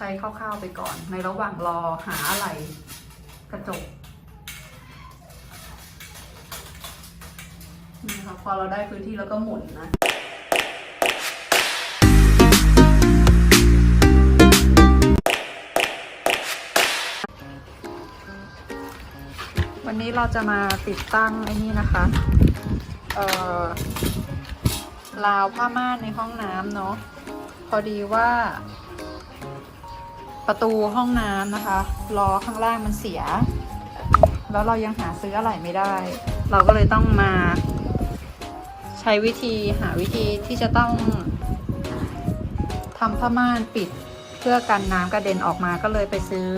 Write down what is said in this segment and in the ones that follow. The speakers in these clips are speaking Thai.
ใช้คร่าวๆไปก่อน ในระหว่างรอหาอะไรกระจกนี่ค่ะพอเราได้พื้นที่แล้วก็หมุนนะวันนี้เราจะมาติดตั้งไอ้นี่นะคะ เอ่อราวผ้าม่านในห้องน้ำเนาะ พอดีว่า ประตูห้องน้ำนะคะล้อข้างล่างมันเสีย แล้วเรายังหาซื้ออะไรไม่ได้ เราก็เลยต้องมา ใช้วิธีหาวิธีที่จะต้องทำผ้าม่านปิดเพื่อกันน้ำกระเด็นออกมาก็เลยไปซื้อ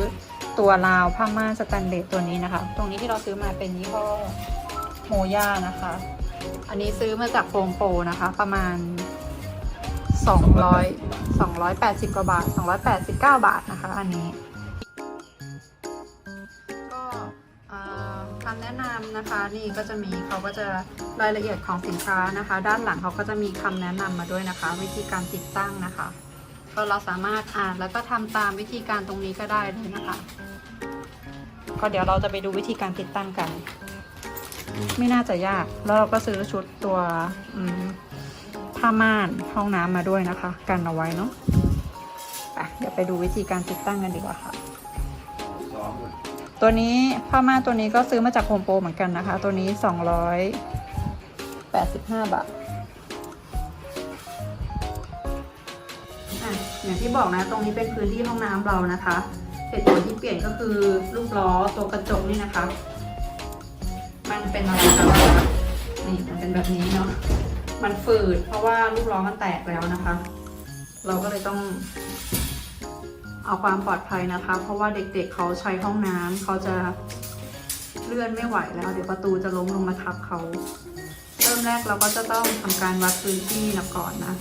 ตัวราวผ้าม่านสแตนเลสตัวนี้นะคะ ตรงนี้ที่เราซื้อมาเป็นยี่ห้อโมย่านะคะ อันนี้ซื้อมาจากโฟมโปรนะคะ ประมาณ 200 280 กว่าบาท 289 บาทนะคะอันนี้ ก็คำแนะนำนะคะนี่ก็จะมีเขาก็จะรายละเอียดของสินค้านะคะ ด้านหลังเขาก็จะมีคำแนะนำมาด้วยนะคะ วิธีการติดตั้งนะคะก็เราสามารถอ่านแล้วก็ทำตามวิธีการตรงนี้ก็ได้เลยนะคะ ก็เดี๋ยวเราจะไปดูวิธีการติดตั้งกัน ไม่น่าจะยาก แล้วเราก็ซื้อชุดตัวอืม ผ้าม่านห้องน้ำมาด้วยนะคะ กันเอาไว้เนาะไปเดี๋ยวไปดูวิธีการติดตั้งกันดีกว่าค่ะ ตัวนี้ผ้าม่านตัวนี้ก็ซื้อมาจากโฮมโปรเหมือนกันนะคะ ตัวนี้ 285 บาทอะอย่างที่บอกนะตรงนี้เป็นพื้นที่ห้องน้ำเรานะคะเหตุผลที่เปลี่ยนก็คือลูกล้อตัวกระจกนี่นะคะ มันเป็นอะไรคะนี่มันเป็นแบบนี้เนาะ มันฝืดเพราะว่าลูกล้อมันแตกแล้วนะคะ เราก็เลยต้อง เอาความปลอดภัยนะคะ เพราะว่าเด็กๆเขาใช้ห้องน้ำเขาจะเลื่อนไม่ไหวแล้ว เดี๋ยวประตูจะล้มลงมาทับเขา เริ่มแรกเราก็จะต้องทำการวัดพื้นที่นะก่อนนะ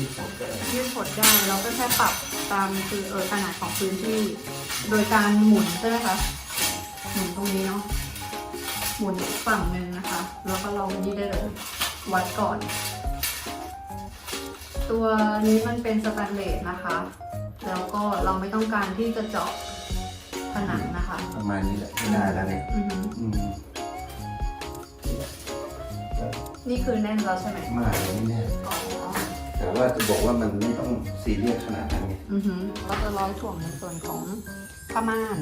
ยืดหดได้เราก็แค่ปรับตามคือเออขนาดของพื้นที่ โดยการหมุนใช่ไหมคะหมุนตรงนี้เนาะหมุนอีกฝั่งหนึ่งนะคะ แล้วก็ลองนี่ได้เลยวัดก่อน ตัวนี้มันเป็นสแตนเลสนะคะ แล้วก็เราไม่ต้องการที่จะเจาะผนังนะคะ ประมาณนี้แหละไม่ได้แล้วเนี่ยอือหืออืมนี่คือแน่นแล้วใช่ไหมมากเลยไม่แน่ อ๋อ แต่ว่าจะบอกว่ามันไม่ต้องซีเรียสขนาดนั้นไงอือหือเราจะร้อยถ่วงในส่วนของผ้าม่าน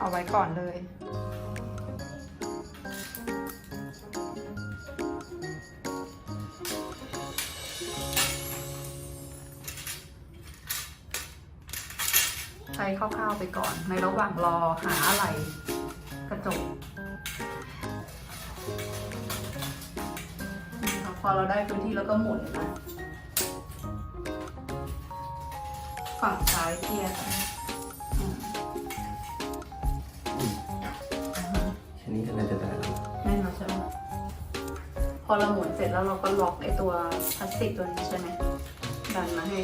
เอาไว้ก่อนเลย ใช้คร่าวๆไปก่อน ในระหว่างรอหาอะไรกระจก พอเราได้พื้นที่แล้วก็หมุนนะฝั่งซ้ายเทียร์ค่ะอืมอ่าฮะแค่นี้ก็น่าจะได้แล้วแน่นอนใช่ไหมพอเราหมุนเสร็จแล้วเราก็ล็อกไอตัวพลาสติกตัวนี้ใช่ไหมดันมาให้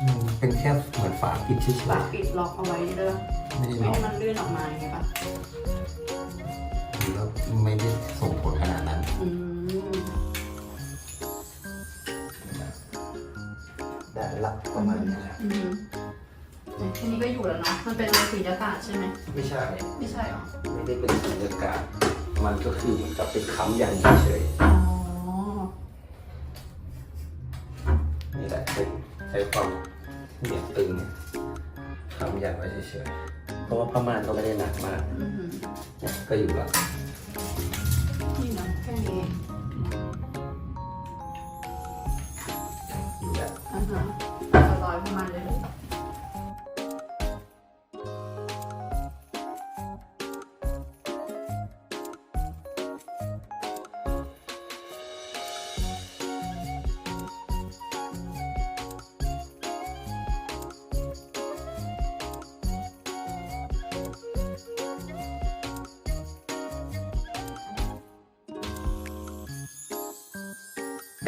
อืมเป็นแค่เหมือนฝาปิดเฉยฝาปิดล็อกเอาไว้เด้อๆไม่ได้ไม่ล็อกให้มันเลื่อนออกมาอย่างเงี้ยป่ะ แล้วไม่ได้ส่งผลขนาดนั้นอืมได้ละประมาณนี้แหละอืมเนี่ยแค่นี้ก็อยู่แล้วเนาะ มันเป็นอะไรสีอากาศใช่ไหม ไม่ใช่ ไม่ใช่หรอ ไม่ได้เป็นสุญญากาศ มันก็คือเหมือนกับเป็นค้ำยันเฉยอ๋อ ๆนี่แหละใช้ใช้ความเหนียวตึงค้ำยันไว้เฉยๆเพราะว่าผ้าม่านก็ไม่ได้หนักมากอือหือเนี่ยก็อยู่ละ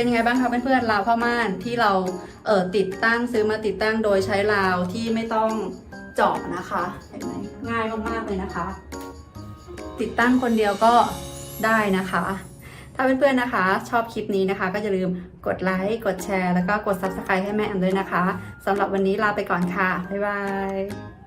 เป็นยังไงบ้างคะเพื่อนๆราวผ้าม่านที่เราเออติดตั้งซื้อมาติดตั้งโดยใช้ราวที่ไม่ต้องเจาะนะคะเห็นไหมง่ายมากๆเลยนะคะ ติดตั้งคนเดียวก็ได้นะคะ ถ้าเพื่อนๆนะคะ ชอบคลิปนี้นะคะ ก็อย่าลืมกดไลค์กดแชร์ แล้วก็กด subscribe ให้แม่แอมด้วยนะคะสำหรับวันนี้ลาไปก่อนค่ะบ๊ายบาย